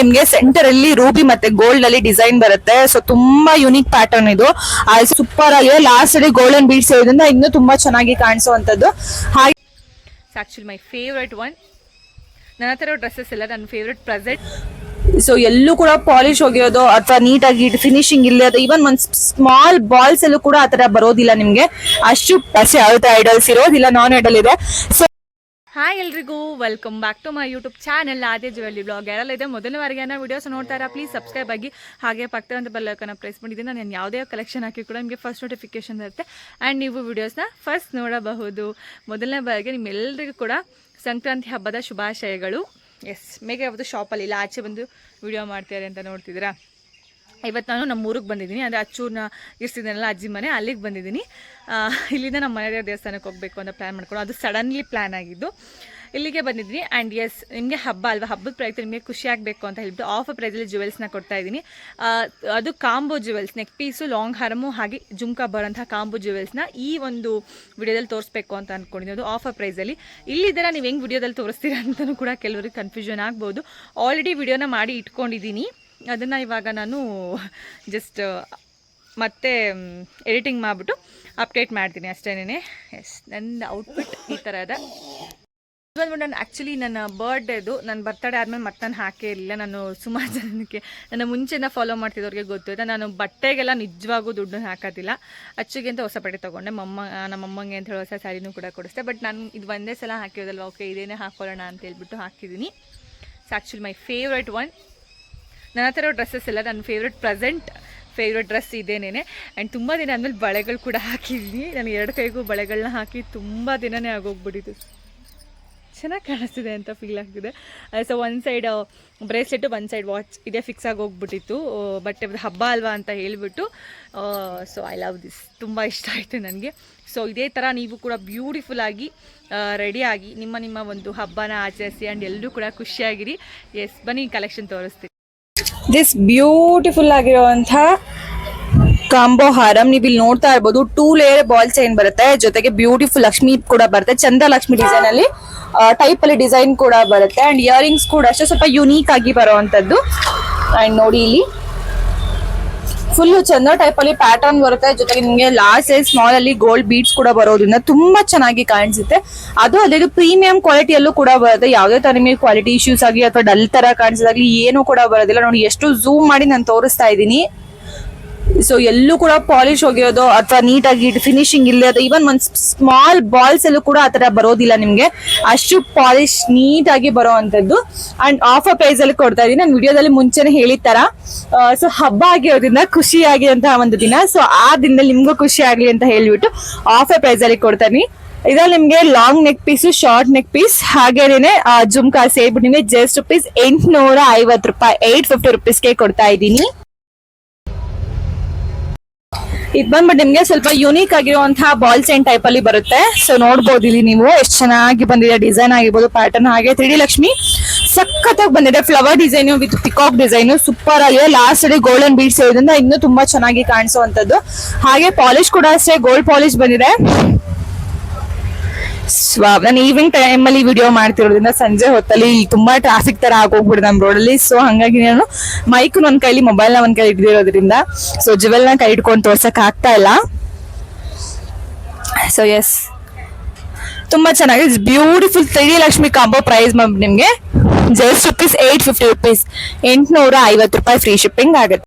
ನಿಮ್ಗೆ ಸೆಂಟರ್ ಅಲ್ಲಿ ರೂಬಿ ಮತ್ತೆ ಗೋಲ್ಡ್ ಅಲ್ಲಿ ಡಿಸೈನ್ ಬರುತ್ತೆ. ಸೊ ತುಂಬಾ ಯುನಿಕ್ ಪ್ಯಾಟರ್ನ್ ಇದು. ಸೂಪರ್ ಆಗಿದೆ ಲಾಸ್ಟ್ ಅಲ್ಲಿ ಗೋಲ್ಡನ್ ಬೀಡ್ಸ್ ಇರೋದ್ರಿಂದ ಇನ್ನು ತುಂಬಾ ಚೆನ್ನಾಗಿ ಕಾಣಿಸುವಂತದ್ದು ಹಾಗೆ ಆ್ಯಕ್ಚುಲಿ ಮೈ ಫೇವ್ರೆಟ್ ಒನ್ ನನ್ನ ಹತ್ರ ಡ್ರೆಸ್ಸಸ್ ಎಲ್ಲ ನನ್ನ ಫೇವ್ರೆಟ್ ಪ್ರೆಸೆಂಟ್ ಸೊ ಎಲ್ಲೂ ಕೂಡ ಪಾಲಿಶ್ ಹೋಗಿರೋದು ಅಥವಾ ನೀಟಾಗಿ ಫಿನಿಶಿಂಗ್ ಇಲ್ಲ ಈವನ್ ಒಂದ್ ಸ್ಮಾಲ್ ಬಾಲ್ಸ್ ಅಲ್ಲೂ ಕೂಡ ಆತರ ಬರೋದಿಲ್ಲ ನಿಮ್ಗೆ. ಅಷ್ಟು ಅಷ್ಟೇ ಐಡಲ್ಸ್ ಇರೋದಿಲ್ಲ ನಾನ್ ಐಡಲ್ ಇದೆ. ಸೊ ಹಾಯ್ ಎಲ್ರಿಗೂ welcome back to my YouTube channel Aadya jewellery blog ಯಾರಲ್ಲ ಇದೆ ಮೊದಲನೇ ಬಾರಿಗೆ ಏನೋ ವೀಡಿಯೋಸ್ ನೋಡ್ತಾರಾ ಪ್ಲೀಸ್ ಸಬ್ಸ್ಕ್ರೈಬ್ ಆಗಿ. ಹಾಗೆ ಪಕ್ಕದ ಬೆಲ್ಲಕ್ಕನ್ನು ಪ್ರೆಸ್ ಮಾಡಿದ್ದೀನಿ ನಾನು ಯಾವುದೇ ಕಲೆಕ್ಷನ್ ಹಾಕಿ ಕೂಡ ನಿಮಗೆ ಫಸ್ಟ್ ನೋಟಿಫಿಕೇಶನ್ ಇರುತ್ತೆ ಆ್ಯಂಡ್ ನೀವು ವೀಡಿಯೋಸ್ನ ಫಸ್ಟ್ ನೋಡಬಹುದು. ಮೊದಲನೇ ಬಾರಿಗೆ ನಿಮ್ಮೆಲ್ಲರಿಗೂ ಕೂಡ ಸಂಕ್ರಾಂತಿ ಹಬ್ಬದ ಶುಭಾಶಯಗಳು. ಎಸ್ ಮೇಗೆ ಯಾವುದು ಶಾಪಲ್ಲಿ ಇಲ್ಲ, ಆಚೆ ಬಂದು ವಿಡಿಯೋ ಮಾಡ್ತಾರೆ ಅಂತ ನೋಡ್ತಿದ್ದೀರಾ? ಇವತ್ತು ನಾನು ನಮ್ಮ ಊರಿಗೆ ಬಂದಿದ್ದೀನಿ ಅಂದರೆ ಅಚ್ಚೂರ್ನ ಇರ್ತಿದ್ದೀನಲ್ಲ ಅಜ್ಜಿ ಮನೆ, ಅಲ್ಲಿಗೆ ಬಂದಿದ್ದೀನಿ ಇಲ್ಲಿಂದ ನಮ್ಮ ಮನೆಯ ದೇವಸ್ಥಾನಕ್ಕೆ ಹೋಗಬೇಕು ಅಂತ ಪ್ಲ್ಯಾನ್ ಮಾಡ್ಕೊಂಡು, ಅದು ಸಡನ್ಲಿ ಪ್ಲ್ಯಾನ್ ಆಗಿದ್ದು. ಇಲ್ಲಿಗೆ ಬಂದಿದ್ದೀನಿ ಆ್ಯಂಡ್ ಎಸ್ ನಿಮಗೆ ಹಬ್ಬ ಅಲ್ವಾ? ಹಬ್ಬದ ಪ್ರಯುಕ್ತ ನಿಮಗೆ ಖುಷಿ ಆಗಬೇಕು ಅಂತ ಹೇಳ್ಬಿಟ್ಟು ಆಫರ್ ಪ್ರೈಸಲ್ಲಿ ಜುವೆಲ್ಸ್ನ ಕೊಡ್ತಾ ಇದ್ದೀನಿ ಅದು combo jewels neck piece long ಹಾರಮು ಹಾಗೆ ಜುಮ್ಕಾ ಬರೋಂಥ ಕಾಂಬೋ ಜುವೆಲ್ಸ್ನ ಈ ಒಂದು ವಿಡಿಯೋದಲ್ಲಿ ತೋರಿಸ್ಬೇಕು ಅಂತ ಅಂದ್ಕೊಂಡಿದ್ದೀನಿ ಅದು ಆಫರ್ ಪ್ರೈಸಲ್ಲಿ ಇಲ್ಲಿದ್ದರ, ನೀವು ಹೆಂಗೆ ವಿಡಿಯೋದಲ್ಲಿ ತೋರಿಸ್ತೀರಾ ಅಂತಲೂ ಕೂಡ ಕೆಲವರಿಗೆ ಕನ್ಫ್ಯೂಷನ್ ಆಗ್ಬೋದು. ಆಲ್ರೆಡಿ ವಿಡಿಯೋನ ಮಾಡಿ ಇಟ್ಕೊಂಡಿದ್ದೀನಿ ಅದನ್ನು ಇವಾಗ ನಾನು ಜಸ್ಟ್ ಮತ್ತೆ ಎಡಿಟಿಂಗ್ ಮಾಡಿಬಿಟ್ಟು ಅಪ್ಡೇಟ್ ಮಾಡ್ತೀನಿ ಅಷ್ಟೇನೇ ಎಸ್ ನನ್ನ ಔಟ್ಫಿಟ್ ಈ ಥರ ಇದೆ ಬಂದ್ಬಿಟ್ಟು ನಾನು ಆ್ಯಕ್ಚುಲಿ ನನ್ನ ಬರ್ಡೇದು ನನ್ನ ಬರ್ತಡೇ ಆದಮೇಲೆ ಮತ್ತೆ ನಾನು ಹಾಕೇ ಇರಲಿಲ್ಲ. ನಾನು ಸುಮಾರು ಜನಕ್ಕೆ, ನನ್ನ ಮುಂಚೆನ ಫಾಲೋ ಮಾಡ್ತಿದ್ದವ್ರಿಗೆ ಗೊತ್ತಿದೆ ನಾನು ಬಟ್ಟೆಗೆಲ್ಲ ನಿಜವಾಗೂ ದುಡ್ಡು ಹಾಕೋದಿಲ್ಲ. ಅಚ್ಚಿಗೆ ಅಂತ ಹೊಸ ಬಟ್ಟೆ ತೊಗೊಂಡೆ. ಮಮ್ಮ ನಮ್ಮ ಅಮ್ಮಂಗೆ ಅಂತ ಹೇಳಿ ಹೊಸ ಸ್ಯಾರಿನೂ ಕೂಡ ಕೊಡಿಸ್ದೆ. ಬಟ್ ನಾನು ಇದು ಒಂದೇ ಸಲ ಹಾಕಿರೋದಲ್ವ? ಓಕೆ ಇದೇನೇ ಹಾಕೊಳ್ಳೋಣ ಅಂತ ಹೇಳ್ಬಿಟ್ಟು ಹಾಕಿದ್ದೀನಿ. It's actually my favourite one ನನ್ನ ಹತ್ರ ಡ್ರೆಸ್ಸಸ್ ಎಲ್ಲ ನನ್ನ ಫೇವ್ರೆಟ್ ಪ್ರೆಸೆಂಟ್ ಫೇವ್ರೆಟ್ ಡ್ರೆಸ್ ಇದೇನೇ ಆ್ಯಂಡ್ ತುಂಬ ದಿನ ಆದಮೇಲೆ ಬಳೆಗಳು ಕೂಡ ಹಾಕಿದ್ವಿ. ನಾನು ಎರಡು ಕೈಗೂ ಬಳೆಗಳನ್ನ ಹಾಕಿ ತುಂಬ ದಿನನೇ ಆಗೋಗ್ಬಿಟ್ಟಿತ್ತು ಚೆನ್ನಾಗಿ ಕಾಣಿಸ್ತಿದೆ ಅಂತ ಫೀಲ್ ಆಗ್ತಿದೆ. ಸೊ ಒಂದು ಸೈಡ್ ಬ್ರೇಸ್ಲೆಟು ಒಂದು ಸೈಡ್ ವಾಚ್ ಇದೇ ಫಿಕ್ಸ್ ಆಗಿ ಹೋಗ್ಬಿಟ್ಟಿತ್ತು. ಬಟ್ ಹಬ್ಬ ಅಲ್ವಾ ಅಂತ ಹೇಳಿಬಿಟ್ಟು ಸೊ ಐ ಲವ್ ದಿಸ್ ತುಂಬ ಇಷ್ಟ ಆಯಿತು ನನಗೆ. ಸೊ ಇದೇ ಥರ ನೀವು ಕೂಡ ಬ್ಯೂಟಿಫುಲ್ಲಾಗಿ ರೆಡಿಯಾಗಿ ನಿಮ್ಮ ನಿಮ್ಮ ಒಂದು ಹಬ್ಬನ ಆಚರಿಸಿ ಆ್ಯಂಡ್ ಎಲ್ಲರೂ ಕೂಡ ಖುಷಿಯಾಗಿರಿ. ಎಸ್ ಬನ್ನಿ ಕಲೆಕ್ಷನ್ ತೋರಿಸ್ತೀನಿ. ದಿಸ್ ಬ್ಯೂಟಿಫುಲ್ ಆಗಿರುವಂತಹ ಕಾಂಬೋ ಹಾರಂ ನೀವು ಇಲ್ಲಿ ನೋಡ್ತಾ ಇರ್ಬೋದು. ಟೂ ಲೇಯರ್ ಬಾಲ್ ಚೈನ್ ಬರುತ್ತೆ. ಜೊತೆಗೆ ಬ್ಯೂಟಿಫುಲ್ ಲಕ್ಷ್ಮಿ ಕೂಡ ಬರುತ್ತೆ. ಚಂದ ಲಕ್ಷ್ಮಿ ಡಿಸೈನ್ ಅಲ್ಲಿ ಟೈಪ್ ಅಲ್ಲಿ ಡಿಸೈನ್ ಕೂಡ ಬರುತ್ತೆ. ಅಂಡ್ ಇಯರಿಂಗ್ಸ್ ಕೂಡ ಅಷ್ಟೇ. ಸ್ವಲ್ಪ ಯುನೀಕ್ ಆಗಿ ಬರುವಂತದ್ದು ಅಂಡ್ ನೋಡಿ ಇಲ್ಲಿ. ಫುಲ್ ಚಂದ ಟೈಪ್ ಅಲ್ಲಿ ಪ್ಯಾಟರ್ನ್ ಬರುತ್ತೆ. ಜೊತೆಗೆ ನಿಮಗೆ ಲಾರ್ಜ್ ಸೈಜ್ ಸ್ಮಾಲ್ ಅಲ್ಲಿ ಗೋಲ್ಡ್ ಬೀಡ್ಸ್ ಕೂಡ ಬರೋದ್ರಿಂದ ತುಂಬಾ ಚೆನ್ನಾಗಿ ಕಾಣಿಸುತ್ತೆ. ಅದು ಅದೇ ಪ್ರೀಮಿಯಂ ಕ್ವಾಲಿಟಿ ಕ್ವಾಲಿಟಿಯಲ್ಲೂ ಕೂಡ ಬರುತ್ತೆ. ಯಾವುದೇ ತರ ನಿಮಗೆ ಕ್ವಾಲಿಟಿ ಇಶ್ಯೂಸ್ ಆಗಿ ಅಥವಾ ಡಲ್ ತರ ಕಾಣಿಸೋದಾಗ್ಲಿ ಏನು ಕೂಡ ಬರೋದಿಲ್ಲ. ನೋಡಿ, ಎಷ್ಟು ಝೂಮ್ ಮಾಡಿ ನಾನು ತೋರಿಸ್ತಾ ಇದ್ದೀನಿ. ಸೊ ಎಲ್ಲೂ ಕೂಡ ಪಾಲಿಶ್ ಹೋಗಿರೋದು ಅಥವಾ ನೀಟಾಗಿ ಫಿನಿಶಿಂಗ್ ಇಲ್ಲ ಈವನ್ ಒಂದು ಸ್ಮಾಲ್ ಬಾಲ್ಸ್ ಅಲ್ಲೂ ಕೂಡ ಆತರ ಬರೋದಿಲ್ಲ ನಿಮ್ಗೆ. ಅಷ್ಟು ಪಾಲಿಶ್ ನೀಟಾಗಿ ಬರೋ ಅಂತದ್ದು ಅಂಡ್ ಆಫರ್ ಪ್ರೈಸ್ ಅಲ್ಲಿ ಕೊಡ್ತಾ ಇದೀನಿ ನಾನು ವಿಡಿಯೋದಲ್ಲಿ ಮುಂಚೆನೆ ಹೇಳಿದ ತರ ಸೊ ಹಬ್ಬ ಆಗಿರೋದ್ರಿಂದ ಖುಷಿಯಾಗಿ ಅಂತ ಒಂದು ದಿನ. ಸೊ ಆ ದಿನದಲ್ಲಿ ನಿಮ್ಗೂ ಖುಷಿ ಆಗ್ಲಿ ಅಂತ ಹೇಳಿಬಿಟ್ಟು ಆಫರ್ ಪ್ರೈಸ್ ಅಲ್ಲಿ ಕೊಡ್ತಾ ಇದೀನಿ ಇದ್ರಲ್ಲಿ ನಿಮ್ಗೆ long neck piece short neck piece ಹಾಗೇನೆ ಜುಮ್ಕಾ ಸೇರ್ಬಿಟ್ಟು ನಿಮಗೆ ಜಸ್ಟ್ ರುಪೀಸ್ ಎಂಟುನೂರ ಐವತ್ತು ರೂಪಾಯಿ ಏಟ್ ಫಿಫ್ಟಿ ರುಪೀಸ್ಗೆ ಕೊಡ್ತಾ ಇದ್ದೀನಿ. ಇದು ಬಂದ್ಬಿಟ್ಟು ನಿಮ್ಗೆ ಸ್ವಲ್ಪ ಯುನೀಕ್ ಆಗಿರುವಂತಹ ಬಾಲ್ ಚೈನ್ ಟೈಪ್ ಅಲ್ಲಿ ಬರುತ್ತೆ. ಸೊ ನೋಡ್ಬೋದು ಇಲ್ಲಿ ನೀವು ಎಷ್ಟು ಚೆನ್ನಾಗಿ ಬಂದಿದೆ ಡಿಸೈನ್ ಆಗಿರ್ಬೋದು ಪ್ಯಾಟರ್ನ್ ಹಾಗೆ. ತ್ರೀಡಿ ಲಕ್ಷ್ಮಿ ಸಖತ್ತಾಗಿ ಬಂದಿದೆ. Flower design with peacock design super ಆಗಿದೆ. ಲಾಸ್ಟ್ ಅಲ್ಲಿ ಗೋಲ್ಡನ್ ಬೀಡ್ಸ್ ಇರೋದ್ರಿಂದ ಇನ್ನೂ ತುಂಬಾ ಚೆನ್ನಾಗಿ ಕಾಣಿಸುವಂತದ್ದು ಹಾಗೆ ಪಾಲಿಶ್ ಕೂಡ ಅಷ್ಟೇ ಗೋಲ್ಡ್ ಪಾಲಿಶ್ ಬಂದಿದೆ. ನಾನು ಈವ್ನಿಂಗ್ ಟೈಮ್ ಅಲ್ಲಿ ವಿಡಿಯೋ ಮಾಡ್ತಿರೋದ್ರಿಂದ ಸಂಜೆ ಹೊತ್ತಲ್ಲಿ ತುಂಬಾ ಟ್ರಾಫಿಕ್ ತರ ಆಗೋಗ್ಬಿಡುದು ನಮ್ಮ ರೋಡ್ ಅಲ್ಲಿ. ಸೊ ಹಂಗಾಗಿ ನಾನು ಮೈಕ್ ಒಂದ್ ಕೈಲಿ ಮೊಬೈಲ್ನ ಒಂದ್ ಕೈ ಹಿಡಿದಿರೋದ್ರಿಂದ ಸೊ ಜುವೆಲ್ನ ಕೈ ಇಟ್ಕೊಂಡು ತೋರ್ಸಕ್ ಆಗ್ತಾ ಇಲ್ಲ. ಸೊ ಎಸ್ ತುಂಬಾ ಚೆನ್ನಾಗಿದೆ. Beautiful three Lakshmi combo price ನಿಮ್ಗೆ. Just rupees eight fifty rupees ಎಂಟ್ನೂರ ಐವತ್ತು ರೂಪಾಯಿ ಫ್ರೀ ಶಿಪ್ಪಿಂಗ್ ಆಗುತ್ತೆ.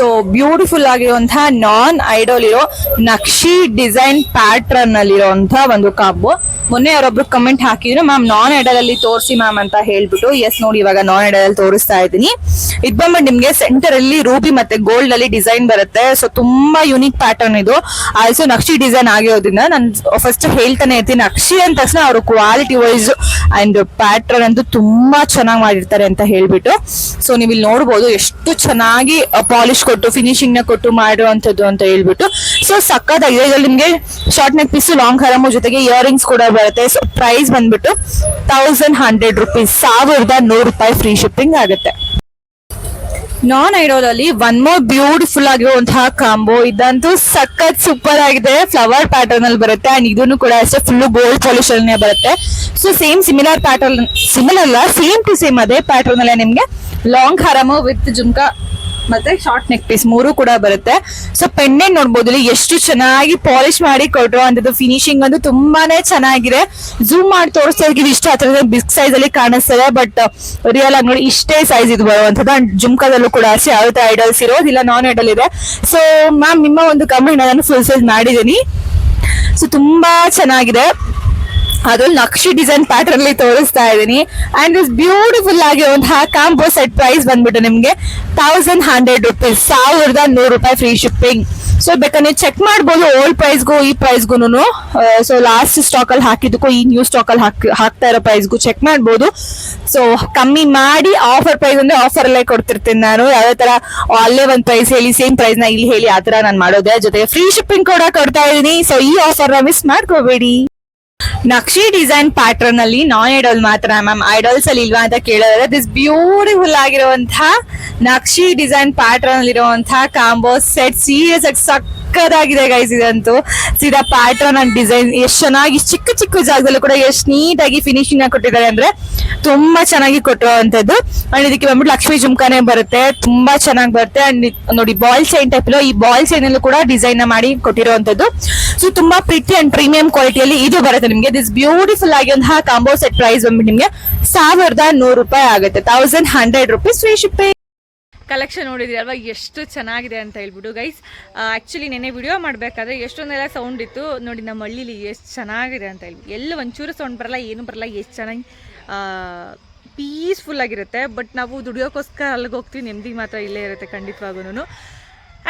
ಸೊ ಬ್ಯೂಟಿಫುಲ್ ಆಗಿರುವಂತಹ ನಾನ್ ಐಡಲ್ ಇರೋ ನಕ್ಷಿ ಡಿಸೈನ್ ಪ್ಯಾಟ್ರನ್ ಅಲ್ಲಿರುವಂತಹ ಒಂದು ಕಾಂಬೋ ಮೊನ್ನೆ ಅವರೊಬ್ರು ಕಮೆಂಟ್ ಹಾಕಿದ್ರು, ಮ್ಯಾಮ್ ನಾನ್ ಐಡಲ್ ಅಲ್ಲಿ ತೋರಿಸಿ ಮ್ಯಾಮ್ ಅಂತ ಹೇಳ್ಬಿಟ್ಟು ಎಸ್ ನೋಡಿ, ಇವಾಗ ನಾನ್ ಐಡಲ್ ಅಲ್ಲಿ ತೋರಿಸ್ತಾ ಇದ್ದೀನಿ. ಇದು ಬಂದ್ಬಿಟ್ಟು ನಿಮ್ಗೆ ಸೆಂಟರ್ ಅಲ್ಲಿ ರೂಬಿ ಮತ್ತೆ ಗೋಲ್ಡ್ ಅಲ್ಲಿ ಡಿಸೈನ್ ಬರುತ್ತೆ. ಸೊ ತುಂಬಾ ಯುನಿಕ್ ಪ್ಯಾಟರ್ನ್ ಇದು. ಆಲ್ಸೋ ನಕ್ಷಿ ಡಿಸೈನ್ ಆಗಿರೋದ್ರಿಂದ ನಾನು ಫಸ್ಟ್ ಹೇಳ್ತಾನೆ ಇರ್ತೀನಿ. ನಕ್ಷಿ ಅಂದ ತಕ್ಷಣ ಅವರು ಕ್ವಾಲಿಟಿ ವೈಸ್ ಅಂಡ್ ಪ್ಯಾಟರ್ನ್ ಅಂತೂ ತುಂಬಾ ಚೆನ್ನಾಗಿ ಮಾಡಿರ್ತಾರೆ ಅಂತ ಹೇಳ್ಬಿಟ್ಟು. ಸೊ ನೀವು ಇಲ್ಲಿ ನೋಡ್ಬೋದು ಎಷ್ಟು ಚೆನ್ನಾಗಿ ಪಾಲಿಶ್ ಕೊಟ್ಟು ಫಿನಿಶಿಂಗ್ನ ಕೊಟ್ಟು ಮಾಡಿರುವಂತದ್ದು ಅಂತ ಹೇಳ್ಬಿಟ್ಟು. ಸೊ ಸಕ್ಕದಾಗಿದೆ ಇದ್ರಲ್ಲಿ ನಿಮ್ಗೆ ಶಾರ್ಟ್ ನೆಕ್ ಪೀಸ್ ಲಾಂಗ್ ಹರಮು ಜೊತೆಗೆ ಇಯರಿಂಗ್ಸ್ ಕೂಡ ಬರುತ್ತೆ. ಸೊ ಪ್ರೈಸ್ ಬಂದ್ಬಿಟ್ಟು ತೌಸಂಡ್ ಹಂಡ್ರೆಡ್ ರುಪೀಸ್ ಸಾವಿರದ ನೂರು ರೂಪಾಯಿ ಫ್ರೀ ಶಿಪ್ಪಿಂಗ್ ಆಗುತ್ತೆ. ನಾನ್ ಐಡೋದಲ್ಲಿ ಒನ್ ಮೋರ್ ಬ್ಯೂಟಿಫುಲ್ ಆಗಿರುವಂತಹ ಕಾಂಬೋ ಇದಂತೂ ಸಖತ್ ಸೂಪರ್ ಆಗಿದೆ. ಫ್ಲವರ್ ಪ್ಯಾಟರ್ನ್ ಅಲ್ಲಿ ಬರುತ್ತೆ. ಅಂಡ್ ಇದನ್ನು ಕೂಡ ಅಷ್ಟೇ ಫುಲ್ ಗೋಲ್ಡ್ ಪಾಲಿಶ್ ಅಲ್ಲೇ ಬರುತ್ತೆ. So same similar pattern similar ಅಲ್ಲ ಸೇಮ್ ಟು ಸೇಮ್ ಅದೇ ಪ್ಯಾಟರ್ನ್ ಅಲ್ಲೇ ನಿಮ್ಗೆ ಲಾಂಗ್ ಹರಮು ವಿತ್ ಜುಮ್ಕಾ ಮತ್ತೆ ಶಾರ್ಟ್ ನೆಕ್ ಪೀಸ್ ಮೂರು ಕೂಡ ಬರುತ್ತೆ. ಸೊ ಪೆಂಡೆಂಟ್ ನೋಡ್ಬೋದು ಇಲ್ಲಿ ಎಷ್ಟು ಚೆನ್ನಾಗಿ ಪಾಲಿಶ್ ಮಾಡಿ ಕೊಟ್ರು ಅಂತದ್ದು ಫಿನಿಶಿಂಗ್ ಒಂದು ತುಂಬಾನೇ ಚೆನ್ನಾಗಿದೆ. ಝೂಮ್ ಮಾಡಿ ತೋರಿಸ್ತಾ ಇದ್ದೀವಿ ಇಷ್ಟ ಹತ್ರ ಬಿಗ್ ಸೈಜ್ ಅಲ್ಲಿ ಕಾಣಿಸ್ತದೆ ಬಟ್ ರಿಯಲ್ ಆಗಿ ನೋಡಿ ಇಷ್ಟೇ ಸೈಜ್ ಇದು ಬರುವಂತದ್ದು ಅಂಡ್ ಜುಮ್ಕಾದಲ್ಲೂ ಕೂಡ ಅಷ್ಟೇ ಯಾವ್ದು ಐಡಲ್ಸ್ ಇರೋದಿಲ್ಲ ನಾನ್ ಐಡಲ್ ಇದೆ. ಸೊ ಮ್ಯಾಮ್ ನಿಮ್ಮ ಒಂದು ಕಮೆಂಟ್ ನಾನು ಫುಲ್ ಸೈಜ್ ಮಾಡಿದ್ದೀನಿ. ಸೊ ತುಂಬಾ ಚೆನ್ನಾಗಿದೆ. ಅದ್ರಲ್ಲಿ ನಕ್ಷಿ ಡಿಸೈನ್ ಪ್ಯಾಟರ್ನ್ ಅಲ್ಲಿ ತೋರಿಸ್ತಾ ಇದ್ದೀನಿ. ಅಂಡ್ ಇಸ್ ಬ್ಯೂಟಿಫುಲ್ ಹಾ ಕಾಂಬೋ ಸೆಟ್ ಪ್ರೈಸ್ ಬಂದ್ಬಿಟ್ಟು ನಿಮ್ಗೆ ತೌಸಂಡ್ ಹಂಡ್ರೆಡ್ ರುಪೀಸ್ ಸಾವಿರದ ನೂರು ರೂಪಾಯಿ ಫ್ರೀ ಶಿಪ್ಪಿಂಗ್ ಸೊ ಬೇಕಾದ್ರೆ ಚೆಕ್ ಮಾಡ್ಬೋದು ಓಲ್ಡ್ ಪ್ರೈಸ್ಗೂ ಈ ಪ್ರೈಸ್ಗೂ ಸೊ ಲಾಸ್ಟ್ ಸ್ಟಾಕ್ ಅಲ್ಲಿ ಹಾಕಿದ್ದಕ್ಕೂ ಈ ನ್ಯೂ ಸ್ಟಾಕ್ ಅಲ್ಲಿ ಹಾಕಿ, ಹಾಕ್ತಾ ಇರೋ ಪ್ರೈಸ್ಗೂ ಚೆಕ್ ಮಾಡ್ಬೋದು. ಸೊ ಕಮ್ಮಿ ಮಾಡಿ ಆಫರ್ ಪ್ರೈಸ್ ಅಂದ್ರೆ ಆಫರ್ ಅಲ್ಲೇ ಕೊಡ್ತಿರ್ತೀನಿ ನಾನು. ಯಾವ್ದೇ ತರ ಅಲ್ಲೇ ಒಂದ್ ಪ್ರೈಸ್ ಹೇಳಿ ಸೇಮ್ ಪ್ರೈಸ್ನ ಇಲ್ಲಿ ಹೇಳಿ ಆ ತರ ನಾನು ಮಾಡೋದೇ. ಜೊತೆಗೆ ಫ್ರೀ ಶಿಪ್ಪಿಂಗ್ ಕೂಡ ಕೊಡ್ತಾ ಇದೀನಿ ಸೊ ಈ ಆಫರ್ನ ಮಿಸ್ ಮಾಡ್ಕೋಬೇಡಿ. ನಕ್ಷಿ ಡಿಸೈನ್ ಪ್ಯಾಟರ್ನ್ ಅಲ್ಲಿ ನಾನ್ ಐಡಲ್ ಮಾತ್ರ ಮ್ಯಾಮ್ ಐಡಲ್ಸ್ ಅಲ್ಲಿ ಇಲ್ವಾ ಅಂತ ಕೇಳಿದ್ರೆ ದಿಸ್ ಬ್ಯೂಟಿಫುಲ್ ಆಗಿರುವಂತಹ ನಕ್ಷಿ ಡಿಸೈನ್ ಪ್ಯಾಟರ್ನ್ ಅಲ್ಲಿ ಇರುವಂತಹ ಕಾಂಬೋ ಸೆಟ್ ಸೀರಿಯಸ್ ಆಗಿ ಸಕ್ಕದಾಗಿದೆ ಗೈಸ್ ಇದಂತೂ. ಸೀದಾ ಪ್ಯಾಟರ್ನ್ ಅಂಡ್ ಡಿಸೈನ್ ಎಷ್ಟು ಚೆನ್ನಾಗಿ, ಚಿಕ್ಕ ಚಿಕ್ಕ ಜಾಗದಲ್ಲೂ ಕೂಡ ಎಷ್ಟು ನೀಟಾಗಿ ಫಿನಿಶಿಂಗ್ ಕೊಟ್ಟಿದ್ದಾರೆ ಅಂದ್ರೆ ತುಂಬಾ ಚೆನ್ನಾಗಿ ಕೊಟ್ಟಿರುವಂತದ್ದು ಅಂಡ್ ಇದಕ್ಕೆ ಬಂದ್ಬಿಟ್ಟು ಲಕ್ಷ್ಮಿ ಜುಮ್ಕಾನೆ ಬರುತ್ತೆ. ತುಂಬಾ ಚೆನ್ನಾಗಿ ಬರುತ್ತೆ. ಅಂಡ್ ನೋಡಿ ಬಾಲ್ ಚೈನ್ ಟೈಪ್ ಈ ಬಾಲ್ ಚೈನ್ ಅಲ್ಲೂ ಕೂಡ ಡಿಸೈನ್ನ ಮಾಡಿ ಕೊಟ್ಟಿರುವಂತದ್ದು ಸೊ ತುಂಬಾ ಪ್ರಿಟಿ ಅಂಡ್ ಪ್ರೀಮಿಯಂ ಕ್ವಾಲಿಟಿಯಲ್ಲಿ ಇದು ಬರುತ್ತೆ ನಿಮಗೆ. ದಿಸ್ ಬ್ಯೂಟಿಫುಲ್ ಆಗಿರುವಂತಹ ಕಾಂಬೋ ಸೆಟ್ ಪ್ರೈಸ್ ಬಂದ್ಬಿಟ್ಟು ನಿಮಗೆ ಸಾವಿರದ ನೂರು ರೂಪಾಯಿ ಆಗುತ್ತೆ. Thousand hundred rupees free shipping collection ನೋಡಿದ್ರಿ ಅಲ್ವಾ? ಎಷ್ಟು ಚೆನ್ನಾಗಿದೆ ಅಂತ ಹೇಳ್ಬಿಟ್ಟು ಗೈಸ್ ಆ್ಯಕ್ಚುಲಿ ನೆನೆ ವಿಡಿಯೋ ಮಾಡಬೇಕಾದ್ರೆ ಎಷ್ಟೊಂದೆಲ್ಲ ಸೌಂಡ್ ಇತ್ತು. ನೋಡಿ ನಮ್ಮ ಹಳ್ಳಿಲಿ ಎಷ್ಟು ಚೆನ್ನಾಗಿದೆ ಅಂತ ಹೇಳಿ ಎಲ್ಲ ಒಂಚೂರು ಸೌಂಡ್ ಬರಲ್ಲ, ಏನು ಬರಲ್ಲ, ಎಷ್ಟು ಚೆನ್ನಾಗಿ ಪೀಸ್ಫುಲ್ ಆಗಿರುತ್ತೆ. ಬಟ್ ನಾವು ದುಡಿಯೋಕ್ಕೋಸ್ಕರ ಅಲ್ಲಿಗೆ ಹೋಗ್ತೀವಿ, ನೆಮ್ಮದಿ ಮಾತ್ರ ಇಲ್ಲೇ ಇರುತ್ತೆ ಖಂಡಿತವಾಗೂ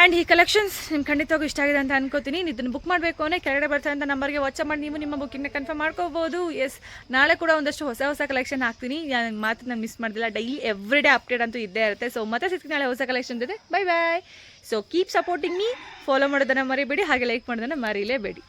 ಆ್ಯಂಡ್ ಈ ಕಲೆಕ್ಷನ್ಸ್ ನಿಮ್ಗೆ ಖಂಡಿತವಾಗೂ ಇಷ್ಟ ಆಗಿದೆ ಅಂತ ಅನ್ಕೋತೀನಿ. ಇದನ್ನು ಬುಕ್ ಮಾಡಬೇಕು ಅಂದರೆ ಕೆಳಗಡೆ ಬರ್ತಾ ಅಂತ ನಂಬರ್ಗೆ ವಾಟ್ಸಪ್ ಮಾಡಿ ನೀವು ನಿಮ್ಮ ಬುಕ್ಕಿಂಗ್ನ ಕನ್ಫರ್ಮ್ ಮಾಡ್ಕೋಬೋದು. ಎಸ್ ನಾಳೆ ಕೂಡ ಒಂದಷ್ಟು ಹೊಸ ಹೊಸ ಕಲೆಕ್ಷನ್ ಹಾಕ್ತೀನಿ. ನಾನು ಮಾತು ನಾನು ಮಿಸ್ ಮಾಡ್ದಿಲ್ಲ. ಡೈಲಿ ಎವ್ರಿ ಡೇ ಅಪ್ಡೇಟ್ ಅಂತೂ ಇದ್ದೇ ಇರುತ್ತೆ. ಸೊ ಮತ್ತೆ ಸಿಗ್ತೀನಿ ನಾಳೆ ಹೊಸ ಕಲೆಕ್ಷನ್ ಜೊತೆ. Bye bye so keep supporting me follow ಮಾಡೋದನ್ನು ಮರಿಬೇಡಿ. ಹಾಗೆ ಲೈಕ್ ಮಾಡೋದನ್ನು ಮರೀಲೇಬೇಡಿ.